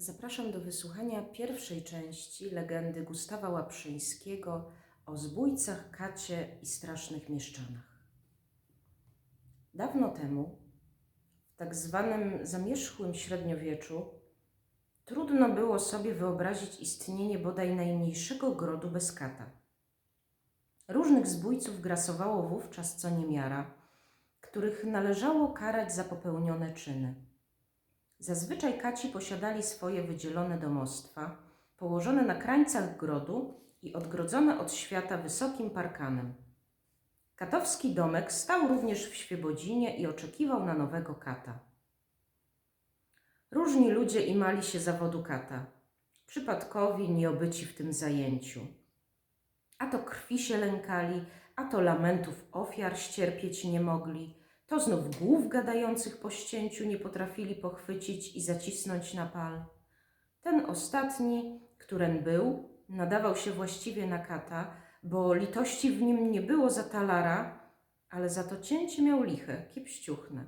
Zapraszam do wysłuchania pierwszej części legendy Gustawa Łaprzyńskiego o zbójcach, kacie i strasznych mieszczanach. Dawno temu, w tak zwanym zamierzchłym średniowieczu, trudno było sobie wyobrazić istnienie bodaj najmniejszego grodu bez kata. Różnych zbójców grasowało wówczas co niemiara, których należało karać za popełnione czyny. Zazwyczaj kaci posiadali swoje wydzielone domostwa, położone na krańcach grodu i odgrodzone od świata wysokim parkanem. Katowski domek stał również w Świebodzinie i oczekiwał na nowego kata. Różni ludzie imali się zawodu kata, przypadkowi, nieobyci w tym zajęciu. A to krwi się lękali, a to lamentów ofiar ścierpieć nie mogli, to znów głów gadających po ścięciu nie potrafili pochwycić i zacisnąć na pal. Ten ostatni, któren był, nadawał się właściwie na kata, bo litości w nim nie było za talara, ale za to cięcie miał liche, kiepściuchne.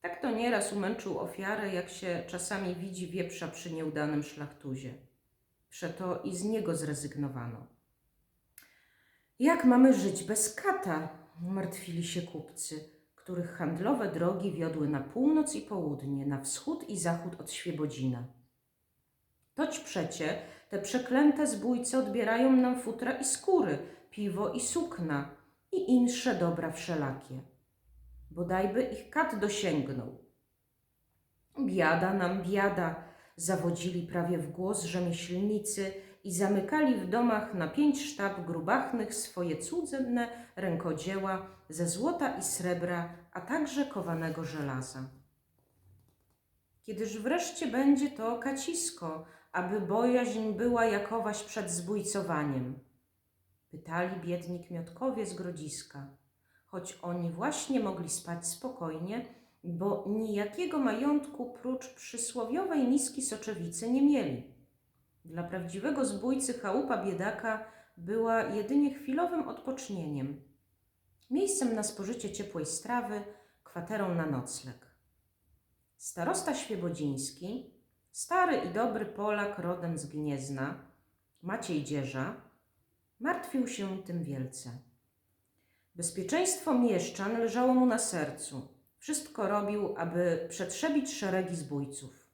Tak to nieraz umęczył ofiarę, jak się czasami widzi wieprza przy nieudanym szlachtuzie. Przeto i z niego zrezygnowano. Jak mamy żyć bez kata? Martwili się kupcy których handlowe drogi wiodły na północ i południe, na wschód i zachód od Świebodzina. Toć przecie te przeklęte zbójce odbierają nam futra i skóry, piwo i sukna i insze dobra wszelakie. Bodajby ich kat dosięgnął. Biada nam biada, zawodzili prawie w głos rzemieślnicy i zamykali w domach na pięć sztab grubachnych swoje cudzenne rękodzieła ze złota i srebra, a także kowanego żelaza. Kiedyż wreszcie będzie to kacisko, aby bojaźń była jakowaś przed zbójcowaniem? Pytali biedni kmiotkowie z grodziska, choć oni właśnie mogli spać spokojnie, bo nijakiego majątku prócz przysłowiowej miski soczewicy nie mieli. Dla prawdziwego zbójcy chałupa biedaka była jedynie chwilowym odpocznieniem, miejscem na spożycie ciepłej strawy, kwaterą na nocleg. Starosta Świebodziński, stary i dobry Polak rodem z Gniezna, Maciej Dzierża, martwił się tym wielce. Bezpieczeństwo mieszczan leżało mu na sercu. Wszystko robił, aby przetrzebić szeregi zbójców.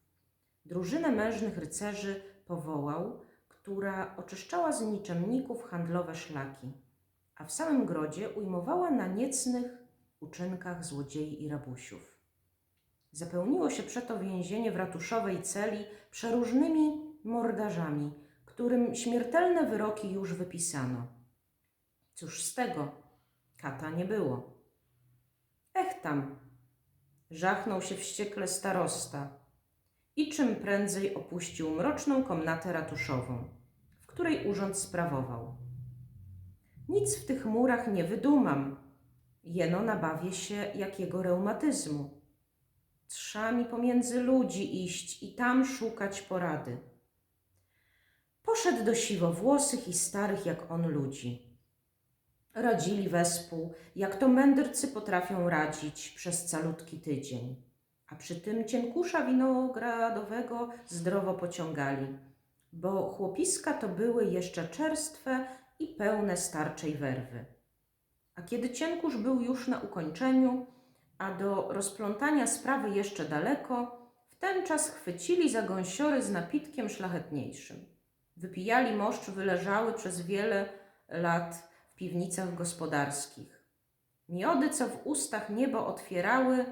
Drużynę mężnych rycerzy powołał, która oczyszczała z niczemników handlowe szlaki, a w samym grodzie ujmowała na niecnych uczynkach złodziei i rabusiów. Zapełniło się przeto więzienie w ratuszowej celi przeróżnymi mordarzami, którym śmiertelne wyroki już wypisano. Cóż z tego? Kata nie było. Ech tam! Żachnął się wściekle starosta i czym prędzej opuścił mroczną komnatę ratuszową, w której urząd sprawował. Nic w tych murach nie wydumam, jeno nabawię się jakiego reumatyzmu. Trza mi pomiędzy ludzi iść i tam szukać porady. Poszedł do siwowłosych i starych jak on ludzi. Radzili wespół, jak to mędrcy potrafią radzić przez calutki tydzień a przy tym cienkusza winogradowego zdrowo pociągali, bo chłopiska to były jeszcze czerstwe i pełne starczej werwy. A kiedy cienkusz był już na ukończeniu, a do rozplątania sprawy jeszcze daleko, w ten czas chwycili za gąsiory z napitkiem szlachetniejszym. Wypijali moszcz wyleżały przez wiele lat w piwnicach gospodarskich. Miody, co w ustach niebo otwierały,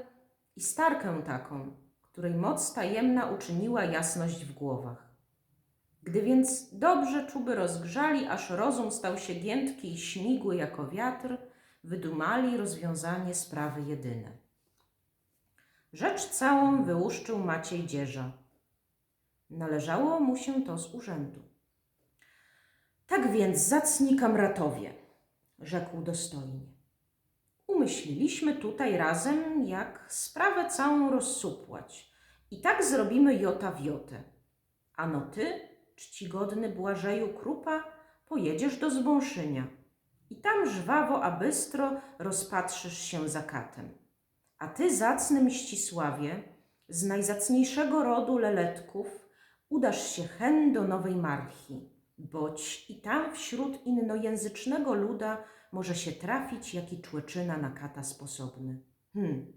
i starkę taką, której moc tajemna uczyniła jasność w głowach. Gdy więc dobrze czuby rozgrzali, aż rozum stał się giętki i śmigły jako wiatr, wydumali rozwiązanie sprawy jedyne. Rzecz całą wyłuszczył Maciej Dzierża. Należało mu się to z urzędu. Tak więc, zacni kamratowie, rzekł dostojnie. Umyśliliśmy tutaj razem, jak sprawę całą rozsupłać. I tak zrobimy jota w jotę. Ano ty, czcigodny Błażeju Krupa, pojedziesz do Zbąszynia. I tam żwawo, a bystro rozpatrzysz się za katem. A ty, zacny Mścisławie, z najzacniejszego rodu leletków, udasz się hen do Nowej Marchi, boć i tam wśród innojęzycznego luda może się trafić jaki człeczyna na kata sposobny. Hm,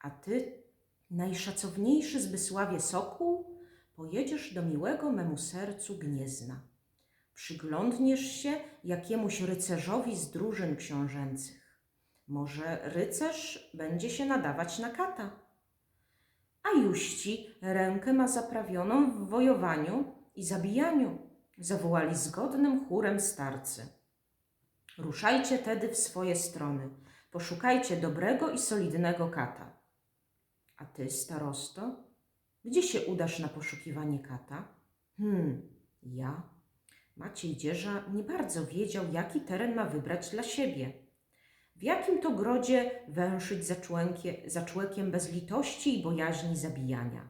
a ty, najszacowniejszy Zbysławie Sokół, pojedziesz do miłego memu sercu Gniezna. Przyglądniesz się jakiemuś rycerzowi z drużyn książęcych. Może rycerz będzie się nadawać na kata. A juści rękę ma zaprawioną w wojowaniu i zabijaniu, zawołali zgodnym chórem starcy. Ruszajcie tedy w swoje strony, poszukajcie dobrego i solidnego kata. A ty, starosto, gdzie się udasz na poszukiwanie kata? Hmm, ja. Maciej Dzierża nie bardzo wiedział, jaki teren ma wybrać dla siebie. W jakim to grodzie węszyć za, za człekiem bez litości i bojaźni zabijania.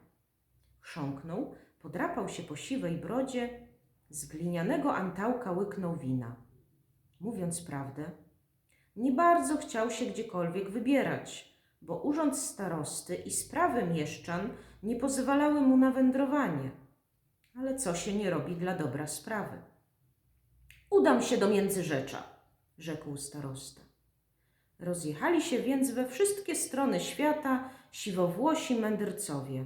Chrząknął, podrapał się po siwej brodzie, z glinianego antałka łyknął wina. Mówiąc prawdę, nie bardzo chciał się gdziekolwiek wybierać, bo urząd starosty i sprawy mieszczan nie pozwalały mu na wędrowanie. Ale co się nie robi dla dobra sprawy? Udam się do Międzyrzecza, rzekł starosta. Rozjechali się więc we wszystkie strony świata siwowłosi mędrcowie,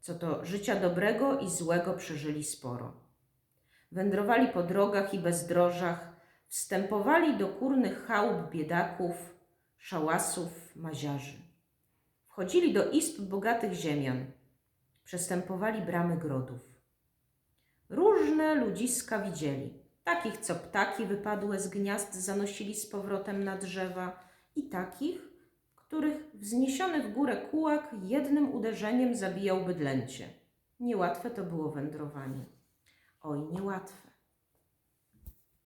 co to życia dobrego i złego przeżyli sporo. Wędrowali po drogach i bezdrożach, wstępowali do kurnych chałup biedaków, szałasów, maziarzy. Wchodzili do izb bogatych ziemian, przestępowali bramy grodów. Różne ludziska widzieli, takich, co ptaki wypadłe z gniazd zanosili z powrotem na drzewa i takich, których wzniesiony w górę kułak jednym uderzeniem zabijał bydlęcie. Niełatwe to było wędrowanie. Oj, niełatwe.